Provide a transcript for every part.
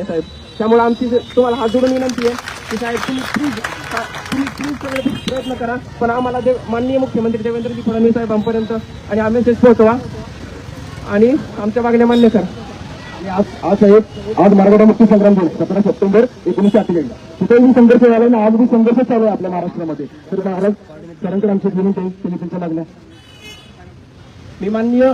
नाही साहेब. त्यामुळे आमची तुम्हाला हात जोडून विनंती आहे की साहेब तुम्ही प्लीज तुम्ही प्लीज सगळे प्रयत्न करा. पण आम्हाला देव माननीय मुख्यमंत्री देवेंद्रजी फडणवीस साहेबांपर्यंत आणि हा मेसेज पोहोचवा. आणि आमच्या मागण्या मान्य करा. आज आज साहेब आज मराठा मुक्ती संग्राम दिन सतरा सप्टेंबर एकोणीशे अठ्ठेचाळीस. तिथेही संघर्ष झाला आणि आज बी संघर्ष चालू आहे आपल्या महाराष्ट्रामध्ये. तर महाराज सरांकडे आमची विनंती आहे त्यांनी त्यांच्या मागण्या. मी माननीय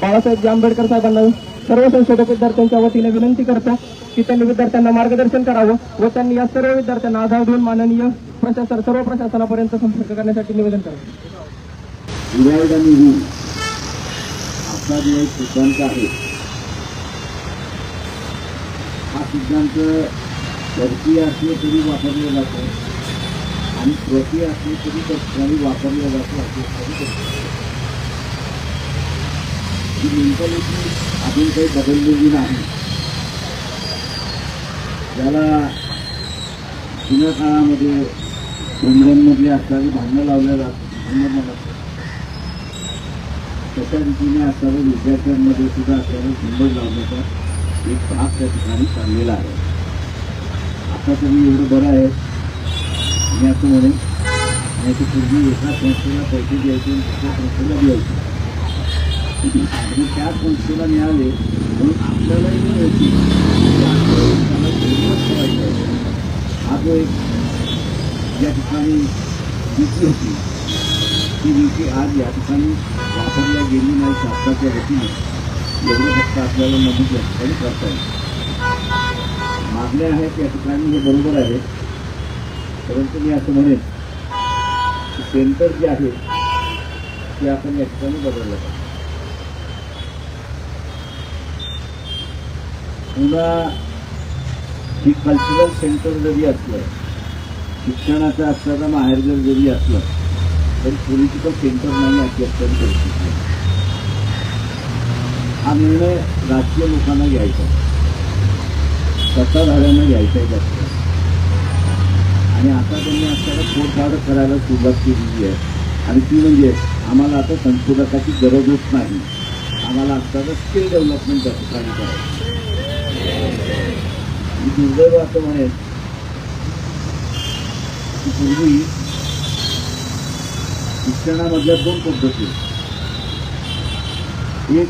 बाळासाहेब जी आंबेडकर साहेबांना सर्व संशोधक विद्यार्थ्यांच्या वतीने विनंती करतो की त्यांनी विद्यार्थ्यांना मार्गदर्शन करावं व त्यांनी या सर्व विद्यार्थ्यांना आधार देऊन माननीय प्रशासन सर्व प्रशासनापर्यंत संपर्क करण्यासाठी निवेदन करावं विवाहित आणि ही आपला जो एक सिद्धांत आहे हा सिद्धांत परकीय असले तरी वापरला जातो आणि स्वकीय असले तरी त्या वापरला जातो असे ही मेंटॅलिटी अजून काही बदललेली नाही. ज्याला जुन्या काळामध्ये उमऱ्यांमधली असणारी भांडणं लावल्या जात भांडणं म्हणत तशा रीतीने असणाऱ्या विद्यार्थ्यांमध्ये सुद्धा असणारा झुंबड लावण्याचा एक भाग त्या ठिकाणी चाललेला आहे. आता तरी एवढं बरं आहे. मी असं म्हणेन नाही तर पूर्वी एका संस्थेला पैसे द्यायचे दुसऱ्या संस्थेला द्यायचे. आणि त्या संस्थेला मिळाले म्हणून आपल्यालाही मिळते त्याला ठेवायचं आहे. हा जो एक या ठिकाणी भीती होती ती भीती आज या ठिकाणी वापरल्या गेली नाही शासनाच्या वतीने. एवढं फक्त आपल्याला नमूद या ठिकाणी करता येईल मागण्या आहेत या ठिकाणी हे बरोबर आहे. परंतु मी असं म्हणेन की सेंटर जे आहे ते आपण या ठिकाणी बदललं पाहिजे. पुन्हा ही कल्चरल सेंटर जरी असलं शिक्षणाचं असताना माहेरघर जरी असलं तरी पॉलिटिकल सेंटर नाही अशी अत्यंत परिस्थिती हा निर्णय राजकीय लोकांना घ्यायचा सत्ताधाऱ्यांना घ्यायचा आहे जास्त. आणि आता त्यांनी असताना फोडफाड करायला सुरुवात केलेली आहे. आणि ती म्हणजे आम्हाला आता संशोधकाची गरजच नाही. आम्हाला असताना स्किल डेव्हलपमेंट त्या ठिकाणी करायचं मी दुर्दैव असं म्हणेन की पूर्वी शिक्षणामधल्या दोन पद्धती एक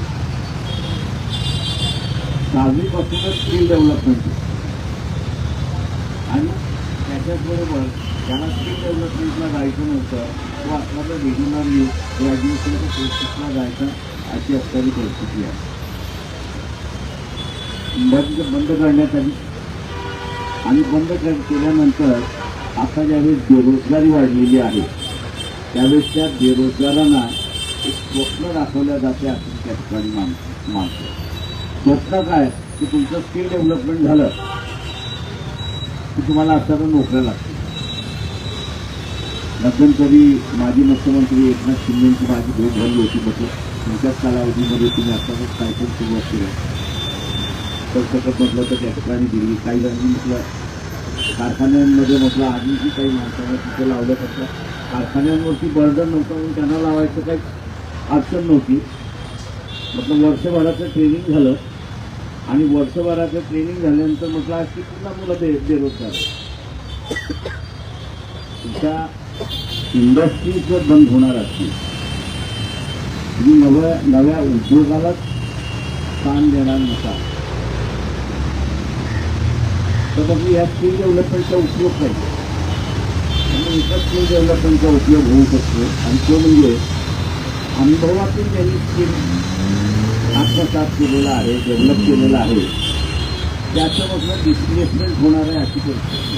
दहावीपासूनच स्किल डेव्हलपमेंट आणि त्याच्याचबरोबर त्याला स्किल डेव्हलपमेंटला जायचं नव्हतं तो असणारा रेग्युलरली ग्रॅज्युएशनच्या कोर्सेसला जायचा अशी असणारी परिस्थिती आहे बंद बंद करण्यात आली आणि बंद कर- केल्यानंतर आता ज्यावेळेस बेरोजगारी वाढलेली आहे त्यावेळेस त्या बेरोजगारांना एक स्वप्न दाखवल्या जाते असं त्या ठिकाणी मान मानतो. स्वप्न काय? की तुमचं स्किल डेव्हलपमेंट झालं की तुम्हाला असताना नोकऱ्या लागतील मध्यंतरी माजी मुख्यमंत्री एकनाथ शिंदेची माझी भेट झाली होती म्हटलं तुमच्याच कालावधीमध्ये तुम्ही आताच काय पण सुरुवात केली. तर म्हटलं तर त्या ठिकाणी दिली. काही जणांनी म्हटलं कारखान्यांमध्ये म्हटलं आधी जी काही माणसांना तिथे लावलं फक्त कारखान्यांवरती बर्डन नव्हतं म्हणून त्यांना लावायचं काही अडचण नव्हती. म्हटलं वर्षभराचं ट्रेनिंग झालं आणि वर्षभराचं ट्रेनिंग झाल्यानंतर म्हटलं आज की पुन्हा मुलं बे बेरोजगार. आहेत. तुमच्या इंडस्ट्रीज जर बंद होणार असतील तुम्ही नव्या नव्या उद्योगालाच स्थान देणार नसा तर मग या स्किल डेव्हलपमेंटचा उपयोग नाही. आणि एका स्किल डेव्हलपमेंटचा उपयोग होऊ शकतो. आणि तो म्हणजे अनुभवातून ज्यांनी स्किल आत्मसात केलेला आहे डेव्हलप केलेला आहे त्याचं मधलं डिस्प्लेसमेंट होणार आहे अशी परिस्थिती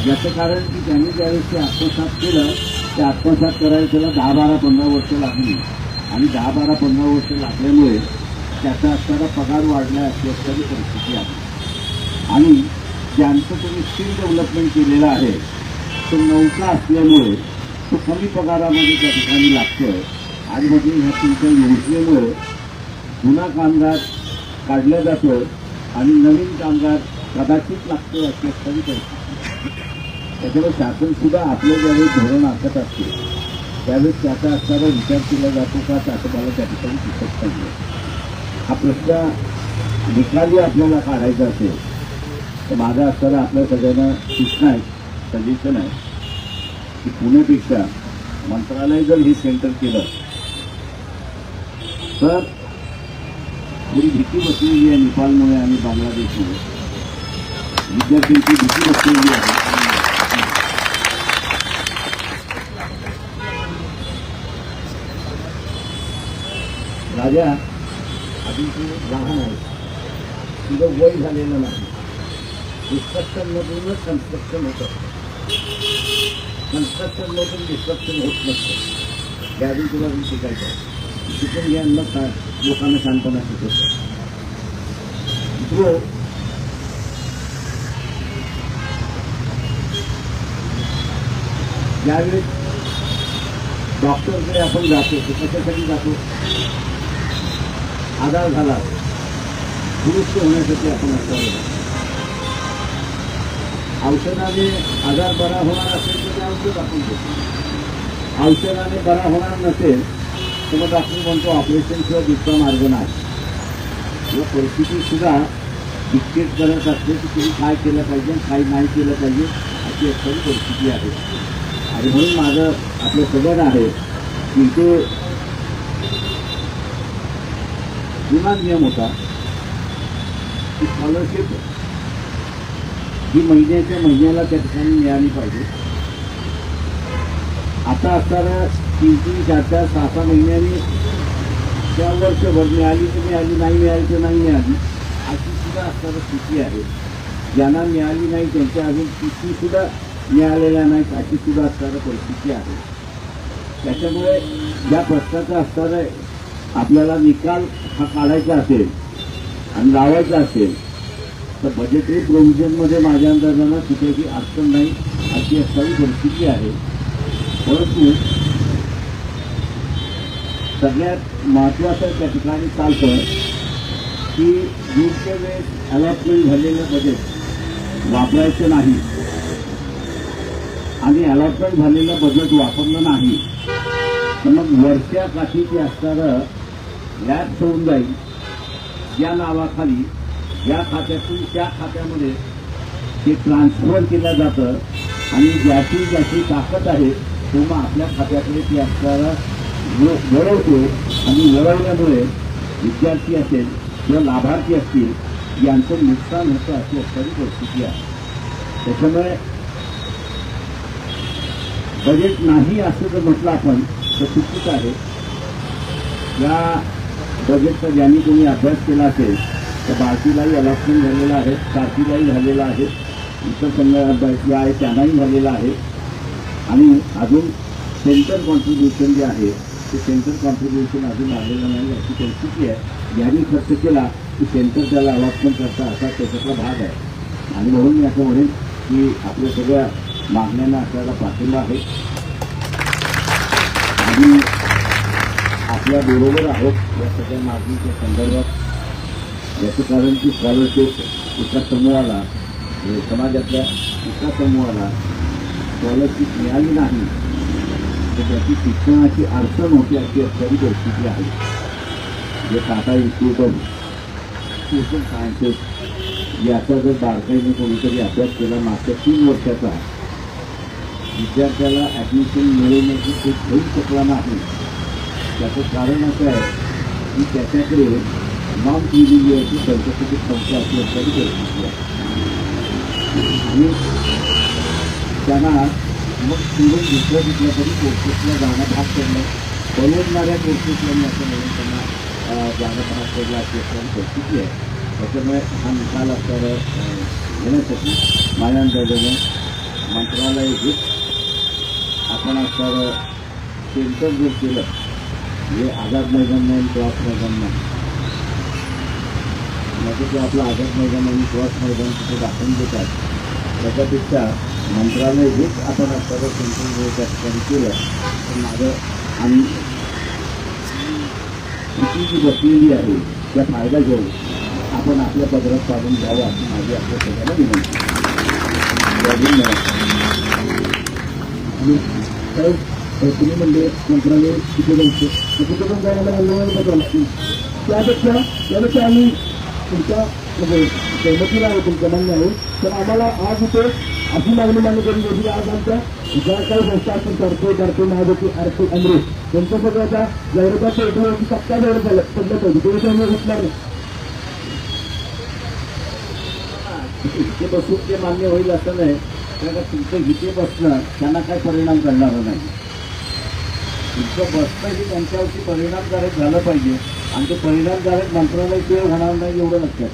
याचं कारण की त्यांनी ज्यावेळेस ते आत्मसात केलं ते आत्मसात करायला त्याला दहा बारा पंधरा वर्ष लागली. आणि दहा बारा पंधरा वर्ष लागल्यामुळे त्याचा असणारा पगार वाढला अशी असणारी परिस्थिती आहे. आणि ज्यांचं तुम्ही स्किल डेव्हलपमेंट केलेलं आहे तो नौका असल्यामुळे तो कमी पगारामध्ये त्या ठिकाणी लागतोय. आणि म्हणजे ह्या तुमच्या योजनेमुळे जुना कामगार काढला जातो आणि नवीन कामगार कदाचित लागतो अशी असणारी त्याच्यामुळे शासनसुद्धा आपलं ज्यावेळी धोरण आखत असते त्यावेळेस त्याचा असणारा विचार केला जातो का त्याचं मला त्या ठिकाणी दिसत नाही हा प्रश्न निकाली आपल्याला काढायचा असेल तर माझं असताना आपल्या सगळ्यांना सूचना आहे सजेशन आहे की पुण्यापेक्षा मंत्रालय जर हे सेंटर केलं तर थोडी भीती बसलेली आहे नेपाळमुळे आणि बांगलादेशमुळे. विद्यार्थ्यांची भीती बसलेली आहे. राजा अजून लहान आहे. तुझं वय झालेलं नाही. डिस्ट्रक्शनमधूनच कन्स्ट्रक्शन होतं. कन्स्ट्रक्शन मधून डिस्ट्रक्शन होत नसतं. या आधी तुला मी शिकायचं शिकून घ्यायला काय? लोकांना शांतपणा शिकवतो. मित्रो ज्यावेळेस डॉक्टरकडे आपण जातो. ते कशासाठी जातो? आधार झाला. दुरुस्त होण्यासाठी आपण असतो औषधाने आजार बरा होणार असेल तर ते औषध आपण देतो औषधाने बरा होणार नसेल तर मग आपण म्हणतो ऑपरेशन किंवा दुसरा मार्ग नाही. या परिस्थितीसुद्धा डिक्टेट करत असते की तुम्ही काय केलं पाहिजे काय नाही केलं पाहिजे अशी एखादी परिस्थिती आहे. आणि म्हणून माझं आपलं सगळं आहे की इथे जुना नियम होता की स्कॉलरशिप ही महिन्याच्या महिन्याला त्या ठिकाणी मिळाली पाहिजे. आता असताना तीन तीन चार चार सहा सहा महिन्याने त्या वर्षभर मिळाली तर मिळाली नाही मिळाली तर नाही मिळाली अशी सुद्धा असताना स्थिती आहे. ज्यांना मिळाली नाही त्यांच्या अजून किती सुद्धा मिळालेल्या नाहीत अशी सुद्धा असताना परिस्थिती आहे. त्याच्यामुळे या प्रश्नाचा असणारा आपल्याला निकाल हा काढायचा असेल आणि लावायचा असेल तर बजेटरी प्रोव्हिजनमध्ये माझ्या अंदाजानं कुठेही अडचण नाही. अशी असावी परिस्थिती आहे. परंतु सगळ्यात महत्त्वाचं त्या ठिकाणी चालतं की योग्य वेळेस अलॉटमेंट झालेलं बजेट वापरायचं नाही. आणि अलॉटमेंट झालेलं बजेट वापरलं नाही तर मग वरच्या काठीची असणारं लॅब होऊन जाईल. या नावाखाली या खात्यातून त्या खात्यामध्ये ते ट्रान्सफर केलं जातं आणि ज्याची ज्याची ताकद आहे तो मग आपल्या खात्याकडे ती आपल्याला वळवतो आणि वळवल्यामुळे विद्यार्थी असेल किंवा लाभार्थी असतील यांचं नुकसान होतं अशी असणारी परिस्थिती आहे. त्याच्यामुळे बजेट नाही असं जर म्हटलं आपण तर चुकीचं आहे. या बजेटचा ज्यांनी कोणी अभ्यास केला असेल तर भारतीलाही अलॉटमेंट झालेलं आहे. कार्तीलाही झालेलं आहे. इतर संघ आहे त्यांनाही झालेलं आहे. आणि अजून सेंटर कॉन्ट्रीब्युशन जे आहे ते सेंटर कॉन्ट्रीब्युशन अजून आलेलं नाही अशी परिस्थिती आहे. ज्यांनी खर्च केला की सेंटर त्याला अलॉटमेंट करता असा त्याच्यातला भाग आहे. आणि म्हणून मी असं म्हणेन की आपल्या सगळ्या मागण्यांना आपल्याला पाठिंबा आहे. आणि आपल्या बरोबर आहोत या सगळ्या मागणीच्या संदर्भात. याचं कारण की स्कॉलरशिप एका समूहाला म्हणजे समाजातल्या एका समूहाला स्कॉलरशिप मिळाली नाही. तर त्याची शिक्षणाची अडचण होती अशी असणारी परिस्थिती आहे. जे Tata institute of social sciences याचा जर बारकाईने कोणीतरी अभ्यास केला मागच्या तीन वर्षाचा विद्यार्थ्याला ॲडमिशन मिळवण्याची ते घेऊ शकला नाही. त्याचं कारण असं आहे की त्याच्याकडे नॉन केलेली सर्टिफिकेट संख्या असली असल्याची परिस्थिती आहे आणि त्यांना मग इव्हन दुसऱ्या कुठल्या तरी कोर्सेसला जाणं भाग पडलं परवडणाऱ्या कोर्सेसला मी असं म्हणून त्यांना जाणं भाग पडलं अशी असल्याची परिस्थिती आहे त्याच्यामुळे हा निकाल असणारा घेण्यासाठी माझ्या अंदाजानं मंत्रालय हेच आपण असणारं सेंटर जर केलं हे आझाद मैदान नाही क्रॉस मैदान नाही म्हणजे ते आपलं आझाद मैदान आणि क्रॉस मैदान तिथे दाखवून देतात त्याच्यापेक्षा मंत्रालय हेच आपण असणारं सेंटर त्या ठिकाणी केलं तर माझं आणि किती जी बसलेली आहे त्या फायदा घेऊन आपण आपल्या पदरात काढून द्यावं अशी माझी आपल्या सगळ्याला विनंती. तुम्ही म्हणजे मंत्रालय तिथे जायचं? तर पण जायला लागलं. त्यापेक्षा त्यापेक्षा आम्ही तुमच्या म्हणजे सहमतीला आहे तुमच्या मान्य आहे तर आम्हाला आज इथे अशी मागणी मान्य करून घ्यायची आज आमच्या ज्या काही संस्था असतील करते करते महाजती आरती अमृत त्यांच्या सगळ्याच्या जाहिराताच्या एकमेकांची सत्ता जाहीर झालं पडलं पाहिजे ते विषय घेतणार नाही. इथे बसून ते मान्य होईल असं नाही कारण तुमचं इथे बसणं त्यांना काय परिणाम करणार नाही. तुमचं बसणं हे त्यांच्यावरती परिणामकारक झालं पाहिजे. आणि ते परिणामकारक मंत्रालय ते होणार नाही एवढं लक्षात.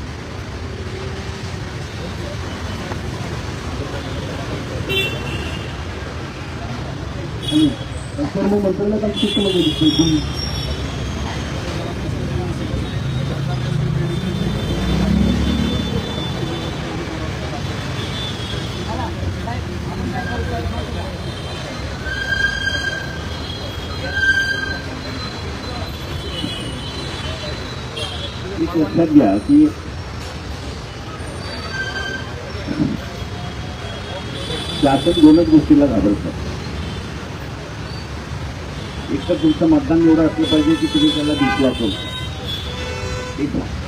आणि सर्व मंत्रालय काही एक लक्षात घ्या की शासन दोनच गोष्टीला घाबरतात एक तर तुमचं मतदान एवढं असलं पाहिजे की तुम्ही त्याला विश्वास आहे